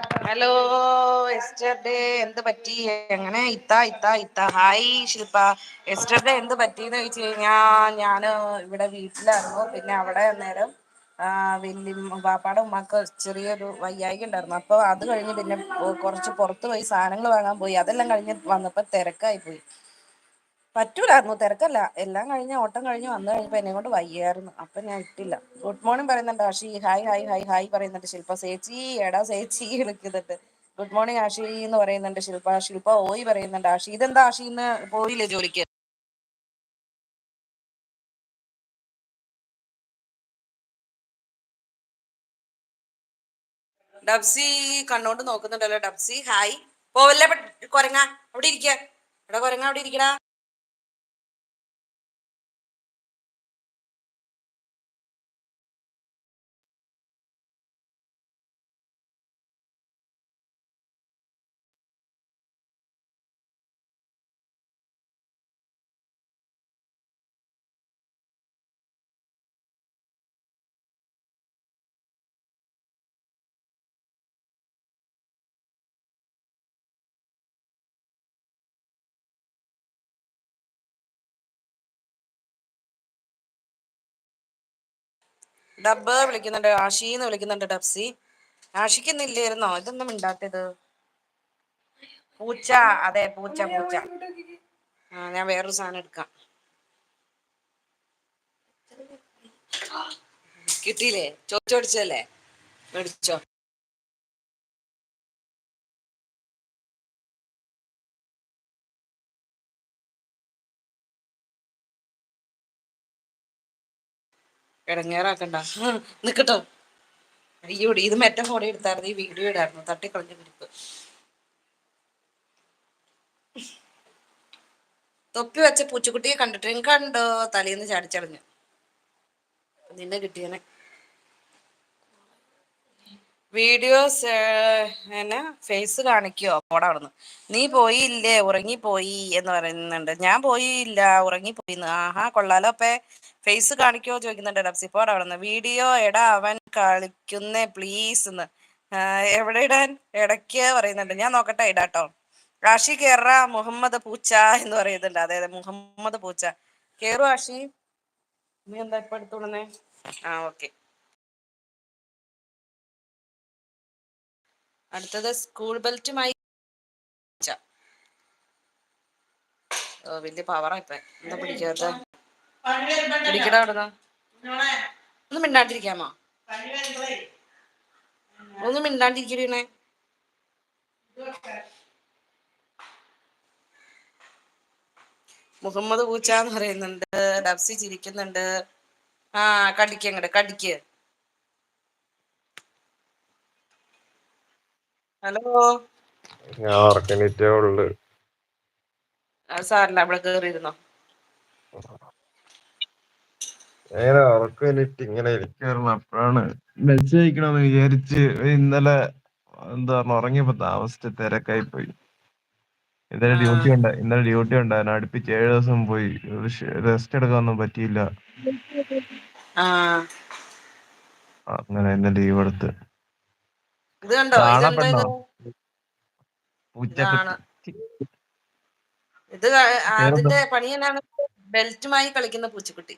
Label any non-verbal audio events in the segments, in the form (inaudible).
Hello yesterday എന്ത് പറ്റി? എങ്ങനെ? ഇത്താ ഇത്താ ഇത്ത. ഹായ് ശില്പ. എസ്റ്റർഡേ എന്ത് പറ്റിന്ന് ചോദിച്ചു കഴിഞ്ഞാ ഞാൻ ഇവിടെ വീട്ടിലായിരുന്നു. പിന്നെ അവിടെ നേരം വലിയ പാപ്പാടെ ഉമ്മാക്ക് ചെറിയൊരു വയ്യായിക ഉണ്ടായിരുന്നു. അപ്പൊ അത് കഴിഞ്ഞ് പിന്നെ കുറച്ച് പുറത്ത് പോയി സാധനങ്ങൾ വാങ്ങാൻ പോയി. അതെല്ലാം കഴിഞ്ഞ് വന്നപ്പോ തിരക്കായി പോയി. പറ്റൂലായിരുന്നു തിരക്കല്ല. എല്ലാം കഴിഞ്ഞ ഓട്ടം കഴിഞ്ഞ് വന്നു കഴിഞ്ഞപ്പോ എന്നെ കൊണ്ട് വയ്യായിരുന്നു. അപ്പൊ ഞാൻ ഇട്ടില്ല. ഗുഡ് മോർണിംഗ് പറയുന്നുണ്ട് Ashi. Hi hi hi hi പറയുന്നുണ്ട് ശില്പ സേച്ചി എടാ സേച്ചി വിളിക്കുന്നുണ്ട്. ഗുഡ് മോർണിംഗ് ആഷി എന്ന് പറയുന്നുണ്ട് ശില്പ ശില്പ ഓയി പറയുന്നുണ്ട് ആഷി. ഇതെന്താ ആഷി ഇന്ന് പോയില്ലേ ജോലിക്ക്? ഡബ്സി കണ്ണോണ്ട് നോക്കുന്നുണ്ടല്ലോ ഡബ്സി. ഹായ് പോവല്ലേ? കൊരങ്ങ. അവിടെ ഇരിക്ക. എടാ കൊരങ്ങ അവിടെ ഇരിക്കടാ. ഡബ്ബ് വിളിക്കുന്നുണ്ട് ആഷിന്ന് വിളിക്കുന്നുണ്ട് ഡബ്സി. ആഷിക്ക് ഇന്നില്ലായിരുന്നോ ഇതൊന്നും ഇണ്ടാത്തത് പൂച്ച അതെ പൂച്ച പൂച്ച. ആ ഞാൻ വേറൊരു സാധനം എടുക്കാം. കിട്ടിയില്ലേ? ചോദിച്ചോടിച്ചല്ലേ മേടിച്ചോ. ഇടങ്ങേറാക്കണ്ട. നിക്കട്ടോ. അയ്യോടി ഇത് മറ്റേ ഫോണിൽ എടുത്തായിരുന്നു ഈ വീഡിയോ ഇടായിരുന്നു. തട്ടിക്കളഞ്ഞ കുരിപ്പ് തൊപ്പി വെച്ച പൂച്ചക്കുട്ടിയെ കണ്ടിട്ട് കണ്ടോ? തലേന്ന് ചാടിച്ചടഞ്ഞു നിന്നെ കിട്ടിയനെ. വീഡിയോസ് എന്നെ ഫേസ് കാണിക്കോ? പോടാ അവിടുന്ന്. നീ പോയില്ലേ? ഉറങ്ങിപ്പോയി എന്ന് പറയുന്നുണ്ട്. ഞാൻ പോയില്ല. ഉറങ്ങിപ്പോയിന്ന്. ആഹാ കൊള്ളാലോ അപ്പേ. ഫേസ് കാണിക്കോ ചോദിക്കുന്നുണ്ട് ഡബ്സി. പോടാ നിന്ന് വീഡിയോ എടാ അവൻ കളിക്കുന്നേ പ്ലീസ് എന്ന് എവിടെ ഇടാൻ? ഇടയ്ക്ക് പറയുന്നുണ്ട്. ഞാൻ നോക്കട്ടെ ഇടാട്ടോ. റാഷി കേറ മുഹമ്മദ് പൂച്ച എന്ന് പറയുന്നുണ്ട്. അതെ അതെ മുഹമ്മദ് പൂച്ച. കേറു ആഷി. നീ എന്താ ഇപ്പൊ എടുത്തോളുന്നേ ആ ഓക്കെ. അടുത്തത് സ്കൂൾ ബെൽറ്റുമായി വലിയ പവറാ ഇപ്പൊ. എന്താ പിടിക്കാത്ത പിടിക്കട അവിടുന്ന്. ഒന്ന് മിണ്ടാണ്ടിരിക്കാമോ? ഒന്ന് മിണ്ടാണ്ടിരിക്കണേ മുഹമ്മദ് പൂച്ച എന്ന് പറയുന്നുണ്ട്. ഡബ്സി ചിരിക്കുന്നുണ്ട്. ആ കടിക്ക് അങ്ങോട്ട് കടിക്ക്. ഹലോ? ഞാൻ ഉറക്കണിറ്റേ ഉള്ളു. സാറില്ല അവിടെ കേറിയിരുന്നോ? നേരെ ഉറക്കമില്ലിട്ട് ഇങ്ങനെ ഇരിക്കുവായിരുന്നു. അപ്പോഴാണ് മെസ്സേജ് അയക്കണമെന്ന് വിചാരിച്ച് ഇന്നലെ എന്താ പറഞ്ഞ ഉറങ്ങിയപ്പോ താമസിച്ച് തിരക്കായി പോയി. ഇന്നലെ ഡ്യൂട്ടി ഉണ്ട് ഇന്നലെ ഡ്യൂട്ടി ഉണ്ടായിരുന്നു. അടുപ്പിച്ച് ഏഴ് ദിവസം പോയി. റെസ്റ്റ് എടുക്കാനൊന്നും പറ്റിയില്ല. അങ്ങനെ ഇന്ന് ലീവ് എടുത്ത്. കാണപ്പെട്ടോ പൂച്ചക്കുട്ടി. ഇതാണ് ഇത് അതിന്റെ പണി ബെൽറ്റുമായി കളിക്കുന്ന പൂച്ചക്കുട്ടി.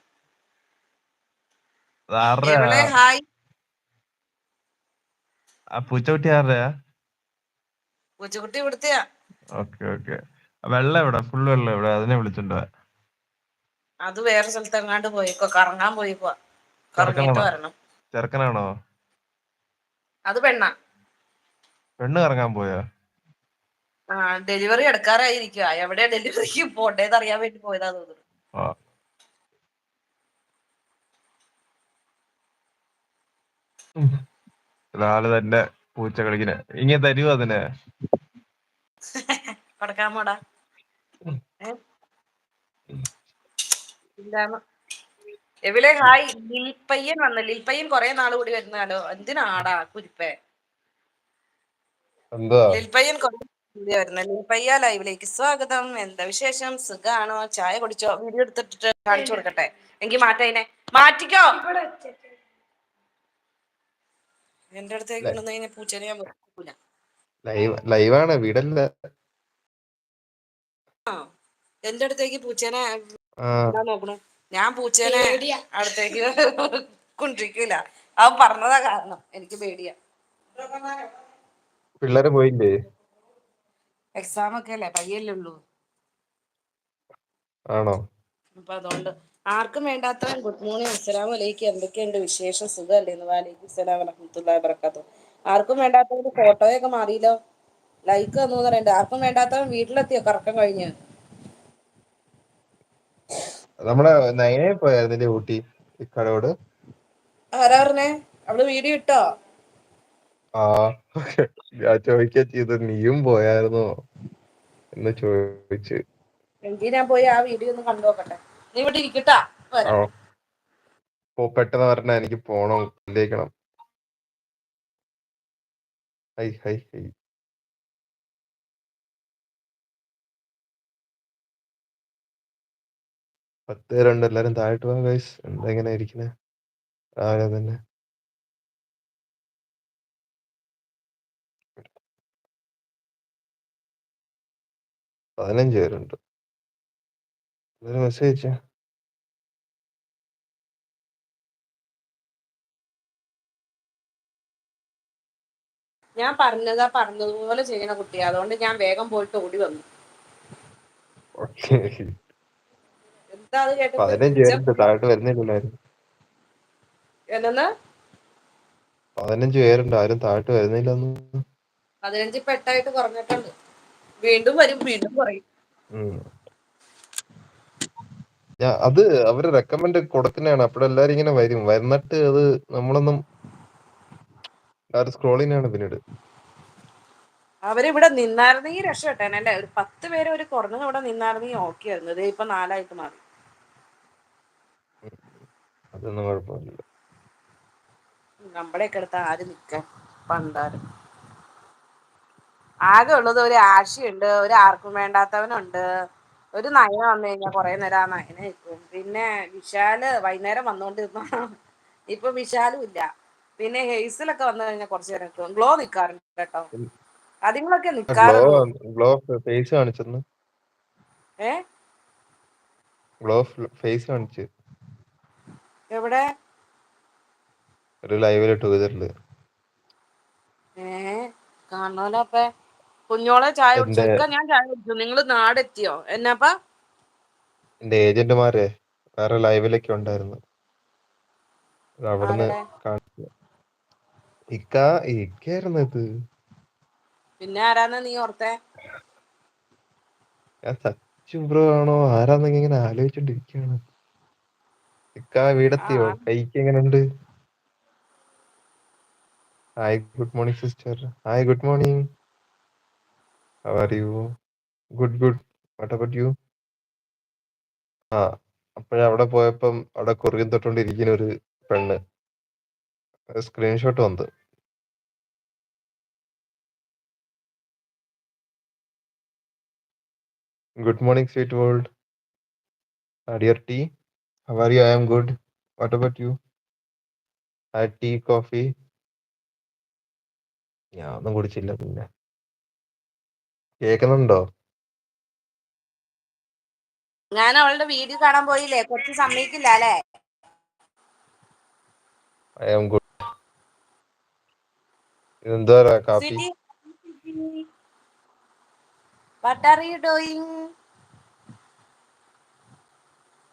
ഹായ്. ആ പൂച്ചക്കുട്ടി ആരുടെയാ പൂച്ചക്കുട്ടി ഇവിടുത്തെയാ. Okay okay. വെള്ളം എവിടെ? ഫുൾ വെള്ളം എവിടെ? അതിനെ വിളിച്ചിട്ടുണ്ടോ. അത് വേറെ സ്ഥലത്ത് എങ്ങാണ്ട് പോയിക്കോ. കറങ്ങാൻ പോയിക്കോ. ചെറുക്കനാണോ വരണം. ചെറുക്കനാണോ? അത് പെണ്ണ. പെണ്ണ് കറങ്ങാൻ പോയോ? ഡെലിവറി എടുക്കാറായിരിക്കും എവിടെയാ ഡെലിവറിക്ക് പോണ്ടേന്ന് അറിയാൻ വേണ്ടി പോയതാ തോന്നുന്നു. രാവിലെ തന്നെ പൂച്ച കളിക്കിന് ഇങ്ങനെ തരുവോ അതിനെ. (laughs) കൊടുക്കാമോടാ. ഏ? ഇല്ലാന്ന്. ഹായ്. ലിൽപ്പയ്യൻ വന്നു. ലിൽപ്പയ്യൻ കൊറേ നാൾ കൂടി വരുന്നാലോ എന്തിനാടാ കുരിപ്പേ? എന്താ? ലിൽപ്പയ്യൻ കുറെ കൂടി വരുന്ന. ലിൽപ്പയ്യ ലൈവിലേക്ക് സ്വാഗതം. എന്താ വിശേഷം? സുഖാണോ? ചായ കുടിച്ചോ? വീഡിയോ എടുത്തിട്ട് കാണിച്ചു കൊടുക്കട്ടെ. എങ്കി മാറ്റേനെ മാറ്റിക്കോ. എന്റെ അടുത്തേക്ക് കൊണ്ടുവന്ന് കഴിഞ്ഞാൽ പൂച്ചനെ ഞാൻ വെക്കൂല ലൈവ് ലൈവാണ് വിടല്ല. എന്റെ അടുത്തേക്ക് പൂച്ചേനെ ആ. വിടാൻ നോക്കണു. ഞാൻ പൂച്ചേനെ അടുത്തേക്ക് കൊണ്ടിരിക്കൂല. അവൻ പറഞ്ഞതാ കാരണം. എനിക്ക് പേടിയാ. പിള്ളേര് പോയില്ലേ? എക്സാം ഒക്കെ അല്ലേ? പയ്യല്ലേ ഉള്ളൂ. ആണോ? അപ്പൊ അതുകൊണ്ട് ആർക്കും വേണ്ടാത്ത ഗുഡ് മോർണിംഗ് അസ്സലാം വലൈക്കും എന്തൊക്കെയുണ്ട് വിശേഷം? സുഖമല്ലേ? എന്ന് വാലേക്കും അസ്സലാം വറഹമത്തുള്ളാഹി വബറകാതുഹു. ആർക്കും വേണ്ടാത്ത ഫോട്ടോയൊക്കെ മാറിയില്ലോ? ലൈക്ക് തന്നു പറയണ്ട ആർക്കും വേണ്ടാത്തവൻ വീട്ടിലെത്തിയോ? കറക്കം കഴിഞ്ഞ്. നമ്മുടെ നയനെ പോയായിരുന്നില്ലേ ഊട്ടി ഇക്കടോട്. ആരാ പറഞ്ഞേ? അവൾ വീഡിയോ ഇട്ടോ? ആ ഞാൻ ചോദിക്കാ ചെയ്ത് നീയും പോയായിരുന്നോ? എന്ന് ചോദിച്ചു. എങ്കിൽ ഞാൻ പോയി ആ വീഡിയോ ഒന്ന് കണ്ടു നോക്കട്ടെ. നീ ഇവിടെ ഇരിക്കട്ടാ പോ പെട്ടെന്ന് പറഞ്ഞ എനിക്ക് പോണം ഇല്ലേക്കണം ഹൈ ഹൈ ഹൈ. പത്ത് പേരുണ്ട് എല്ലാരും താഴോട്ട് പോകാം ഗൈസ് എന്തെങ്ങനെ ഇരിക്കണേ രാവിലെ തന്നെ. പതിനഞ്ച് പേരുണ്ട്. ഒരു മെസ്സേജ് അയച്ചാ ഞാൻ പറഞ്ഞതാ പറഞ്ഞതുപോലെ ചെയ്യണ കുട്ടിയാ അതുകൊണ്ട് ഞാൻ വേഗം പോയിട്ട് ഓടി വന്നു. എന്താ അത് പതിനഞ്ച് എന്നു പേരുണ്ട്. ആരും താഴോട്ട് വരുന്നില്ലെന്ന് പതിനഞ്ച് പെട്ടായിട്ട് കുറഞ്ഞിട്ടുണ്ട്. വീണ്ടും വരും. വീണ്ടും കുറയും. ഞാ- അത് അവർ റെക്കമെൻഡ് കൊടുക്കുന്നതാണ് അപ്പോഴെല്ലാരും ഇങ്ങനെ വരും. വന്നിട്ട് അത് നമ്മളൊന്നും സ്ക്രോളിനാണ് പിന്നീട്. അവരിവിടെ നിന്നായിരുന്നെങ്കിൽ രക്ഷപ്പെട്ടേനെ അല്ലേ? ഒരു പത്ത് പേര് ഒരു കുറഞ്ഞ ഇവിടെ നിന്നായിരുന്നെങ്കിൽ ഓക്കെ ആയിരുന്നു ഇത് ഇപ്പൊ നാലായിട്ട് മാറി. അതൊന്നും കുഴപ്പമില്ല. നമ്മുടെയൊക്കെ അടുത്ത് ആര് നിക്കാൻ പണ്ടാരും. ആകെ ഉള്ളത് ഒരു ആശയുണ്ട് ഒരു ആർക്കും വേണ്ടാത്തവനുണ്ട്. ഒരു നയ വന്നു കഴിഞ്ഞാൽ കുറെ നേരം ആ നയന നിൽക്കും പിന്നെ വിശാൽ വൈകുന്നേരം വന്നോണ്ടിരുന്ന? ഇപ്പൊ വിശാലും ഇല്ല. പിന്നെ ഹെയ്സിലൊക്കെ വന്നു കഴിഞ്ഞാൽ കുറച്ചു നേരം നിൽക്കും ഗ്ലോ നിൽക്കാറുണ്ട് കേട്ടോ. അതിങ്ങളൊക്കെ നിക്കാറുണ്ട്? ഏ? ഗ്ലോ ഫേസ് കാണിച്ചു. എവിടെ? ഒരു ലൈവിൽ ടൂതറിൽ ഏ? കാണണല്ലോ അപ്പൊ. കുഞ്ഞോളെ ചായ കുടിച്ചു? ഞാൻ ചായ കുടിച്ചു? നിങ്ങൾ നാടെത്തിയോ? എന്നാപ്പാ? എന്റെ ഏജന്റുമാരെ വേറെ ലൈവിലൊക്കെ ഉണ്ടായിരുന്നു. അവിടുന്ന് ഇക്ക ഇക്കായിരുന്നു ഇത്. പിന്നെ ആരാന്ന നീ ഓർത്തെ? ഞാൻ സച്ചു ബ്രോ ആണോ? ആരാന്നൊക്കെ ഇങ്ങനെ ആലോചിച്ചോണ്ടിരിക്കാണ് ഇക്ക വീടെത്തിയോ? കൈക്ക് എങ്ങനെയുണ്ട് hi good morning sister. Hi good morning. How are you? Good good what about you? ആ അപ്പോഴേ അവിടെ പോയപ്പം അവിടെ കുറുകൻ തൊട്ടുകൊണ്ടിരിക്കുന്ന ഒരു പെണ്ണ്. സ്ക്രീൻഷോട്ട് വന്നത് good morning sweet world dear tea how are you I am good what about you ആ tea coffee ഞാൻ ഒന്നും കുടിച്ചില്ല പിന്നെ. കേൾക്കുന്നുണ്ടോ ഞാൻ അവളുടെ വീഡിയോ കാണാൻ പോയില്ലേ? കുറച്ച് സമ്മതിക്കില്ല അല്ലേ? ഐ ആം ഗുഡ് ഇതെന്താ കാപ്പി? വാട്ട് ആർ യു ഡൂയിങ്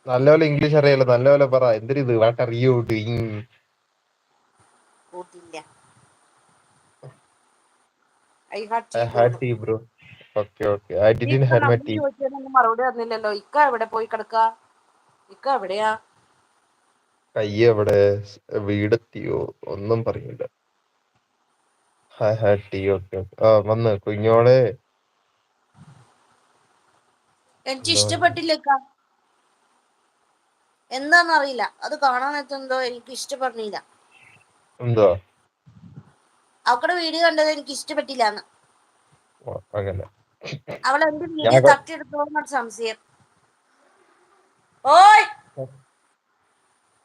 നല്ലപോലെ ഇംഗ്ലീഷ് അറിയാലോ നല്ലപോലെ പറ. എന്തൊരു what are you doing കൂട്ടില്ല I heart I tea you bro okay okay. I didn't have my tea മറുപടി തന്നില്ലല്ലോ. ഇക്ക എവിടെ പോയി കിടക്ക? ഇക്ക എവിടെയാ? കൈ എവിടെ? വീടെത്തിയോ? ഒന്നും പറയില്ല ഹായ് ഹായ് ടീ ഓക്കെ ആ വന്ന് കുഞ്ഞോളെ. എനിക്ക് ഇഷ്ടപ്പെട്ടില്ല ഇക്ക. എന്താന്നറിയില്ല അത് കാണാൻ എന്തോ എനിക്ക് ഇഷ്ടപ്പെട്ടില്ല എന്തോ? അവക്കടെ വീഡിയോ കണ്ടത് എനിക്ക് ഇഷ്ടപ്പെട്ടില്ലാന്ന്. ഓ, അങ്ങനെ. അവൾ എന്റെ ഞാൻ വീഡിയോ തട്ടിയെടുത്തോന്നൊരു സംശയം. ഓയ്!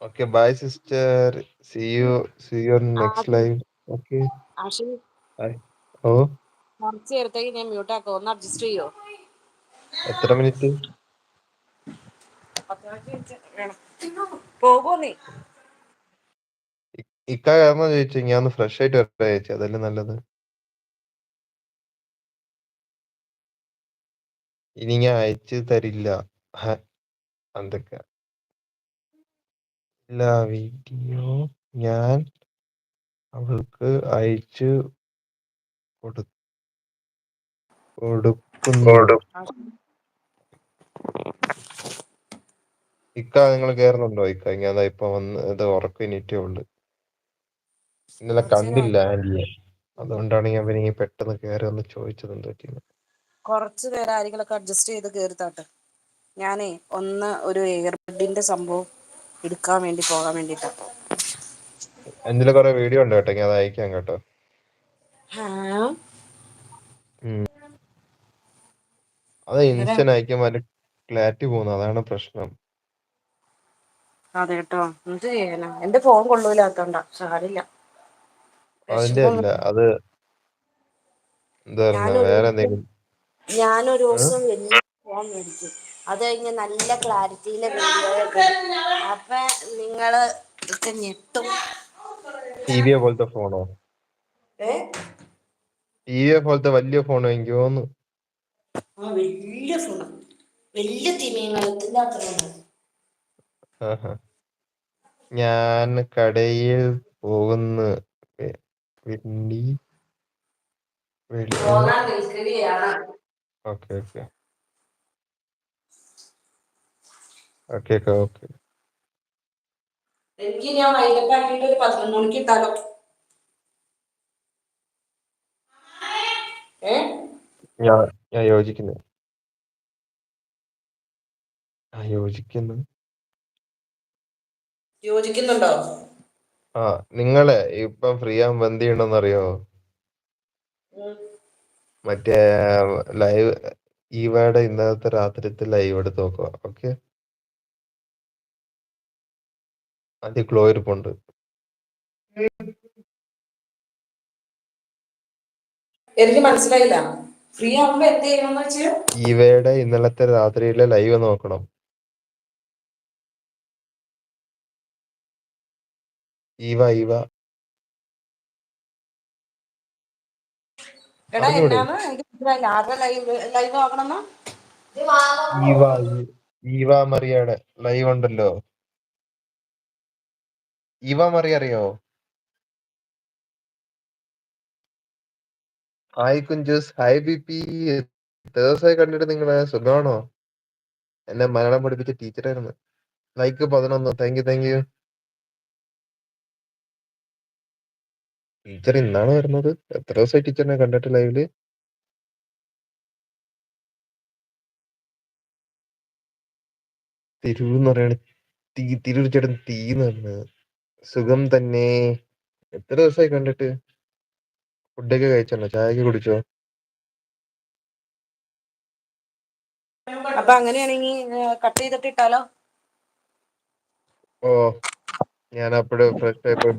Okay bye sister see you see you next live okay ഓ. കുറച്ച് നേരത്തേക്ക് ഞാൻ മ്യൂട്ട് മ്യൂട്ടാക്കാം ഒന്ന് അഡ്ജസ്റ്റ് ചെയ്യോ? എത്ര മിനിറ്റ് പോകുമോ നീ. ഇക്ക കാരണം ചോദിച്ചു? ഞാൻ ഒന്ന് ഫ്രഷ് ആയിട്ട് വരട്ടെ ചേച്ചി. അതല്ലേ നല്ലത്. ഇനി ഞാൻ അയച്ചു തരില്ല. ഹ, എന്തൊക്കെ ഇല്ല വീഡിയോ ഞാൻ അവൾക്ക് അയച്ചു കൊടു- കൊടുക്കുന്നു. ഇക്ക നിങ്ങൾ കേറുന്നുണ്ടോ? ഇക്ക ഞാൻ ഇപ്പൊ വന്ന് ഇത് ഉറക്കം ഇനിറ്റേ ഉള്ളു. ഇന്നലെ കണ്ടില്ല ആന്റിയെ. അതുകൊണ്ടാണ് ഞാൻ പിന്നെ പെട്ടെന്ന് കയറി ഒന്ന് ചോദിച്ചത് എന്താ പറ്റിയെന്ന് കുറച്ച് നേരം ആരെങ്കിലൊക്കെ അഡ്ജസ്റ്റ് ചെയ്ത് കയറിത്താട്ടെ ഞാനേ ഒന്ന് ഒരു എയർബഡിന്റെ സംഭവം എടുക്കാൻ വേണ്ടി പോകാൻ വേണ്ടിട്ടാ. എന്തിലെ കുറെ വീഡിയോ ഉണ്ട് കേട്ടോ ഞാൻ അയക്കാം കേട്ടോ. അത് ഇൻസ്റ്റൻ അയക്കുമ്പോൾ അതിന്റെ ക്ലാരിറ്റി പോകുന്നു അതാണ് പ്രശ്നം. അതെ കേട്ടോ എന്ത് ചെയ്യാനാ? എന്റെ ഫോൺ കൊള്ളൂലാത്തോണ്ട സാരില്ല അതിന്റെ അല്ല അത് എന്താ വേറെ എന്തെങ്കിലും ഞാനൊരു ദിവസം വലിയ ഫോൺ മേടിച്ചു. അത് കഴിഞ്ഞ് നല്ല ക്ലാരിറ്റിയിലെ വീഡിയോ അപ്പൊ നിങ്ങൾ ഒക്കെ ഞെട്ടും. പോലത്തെ ഫോണോ? പോലത്തെ വലിയ ഫോണോ എനിക്ക് തോന്നുന്നു. വലിയ ഫോൺ. വലിയ തിമിങ്ങലത്തിന്റെ അത്ര ഞാൻ കടയിൽ പോകുന്ന വെ- വെണ്ടി വെളി പോകാൻ നിൽക്കുകയാണ്. Okay okay. Okay okay okay. എനിക്ക് ഞാൻ വൈകിട്ട് ആക്കിയിട്ട് ഒരു പത്ത് മണിക്ക് ഇട്ടാലോ? ഞാൻ ഞാൻ യോജിക്കുന്നു. ആ യോജിക്കുന്നു. യോജിക്കുന്നുണ്ടോ? ആ നിങ്ങളെ ഇപ്പം ഫ്രീ ആകുമ്പോ എന്ത് ചെയ്യണമെന്ന് അറിയോ ഉം. മറ്റേ ലൈവ് ഈവയുടെ ഇന്നത്തെ രാത്രിത്തെ ലൈവ് എടുത്ത് നോക്കുക ഓക്കെ? അത് ഗ്ലോ ഇരിപ്പുണ്ട്. എനിക്ക് മനസ്സിലായില്ല. ഫ്രീ ആവുമ്പോ എന്ത് ചെയ്യണമെന്ന് വെച്ചാൽ ഈവയുടെ ഇന്നലത്തെ രാത്രിയിലെ ലൈവ് നോക്കണം. Eva Eva. എടാ അറിഞ്ഞൂടെ? എനിക്ക് മനസ്സിലായില്ല. ആരുടെ ലൈവ്? ലൈവ് ഈവ മറിയയുടെ ലൈവ് ഉണ്ടല്ലോ. ഈവ മറിയ അറിയോ? Hi Kunjoos. Hi B P ദിവസമായി കണ്ടിട്ട് നിങ്ങളെ സുഖമാണോ? എന്നെ മലയാളം പഠിപ്പിച്ച ടീച്ചറായിരുന്നു. ലൈക്ക് പതിനൊന്ന്. Thank you thank you. Teacher ഇന്നാണ് വരുന്നത്. എത്ര ദിവസമായി ടീച്ചറിനെ കണ്ടിട്ട് ലൈവിൽ? തിരൂന്ന് പറയാണ്. തീ തിരൂർ ചേട്ടൻ തീ എന്ന് പറഞ്ഞത് സുഖം തന്നെ. എത്ര ദിവസമായി കണ്ടിട്ട്? ഫുഡൊക്കെ കഴിച്ചോ ചായയൊക്കെ കുടിച്ചോ? അപ്പൊ അങ്ങനെയാണെങ്കിൽ കട്ട് ചെയ്തിട്ട് ഇട്ടാലോ? ഓ ഞാൻ അപ്പോഴും ഫ്രഷ് ആയപ്പോ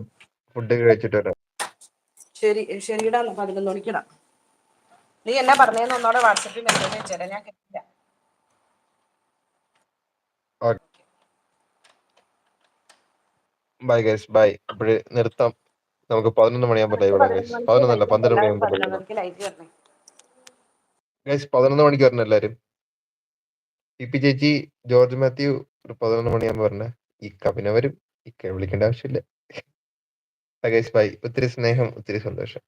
ഫുഡ് കഴിച്ചിട്ട് വരാം. ശരി ശരിയിടാ പതിനൊന്ന് മണിക്കിടാം നീ എന്നാ പറഞ്ഞേന്ന് ഒന്നോടെ വാട്സപ്പിൽ മെസ്സേജ് അയച്ചേരാ ഞാൻ കേട്ടില്ല. ബൈ ഗൈസ് ബൈ അപ്പോൾ നിർത്താം. നമുക്ക് പതിനൊന്ന് മണിയാകുമ്പോൾ ലൈവ് ഇടാം ഗൈസ് പതിനൊന്നല്ല പന്ത്രണ്ട് മണിയാകുമ്പോൾ ഗൈസ് പതിനൊന്ന് മണിക്ക് വരണം എല്ലാരും. പി പി ചേച്ചി ജോർജ് മാത്യു ഒരു പതിനൊന്ന് മണിയാകുമ്പോൾ വരണേ. ഇക്ക പിന്നെ വരും. ഇക്ക വിളിക്കേണ്ട ആവശ്യമില്ല. ഗൈസ് ഭായി ഒത്തിരി സ്നേഹം ഒത്തിരി സന്തോഷം.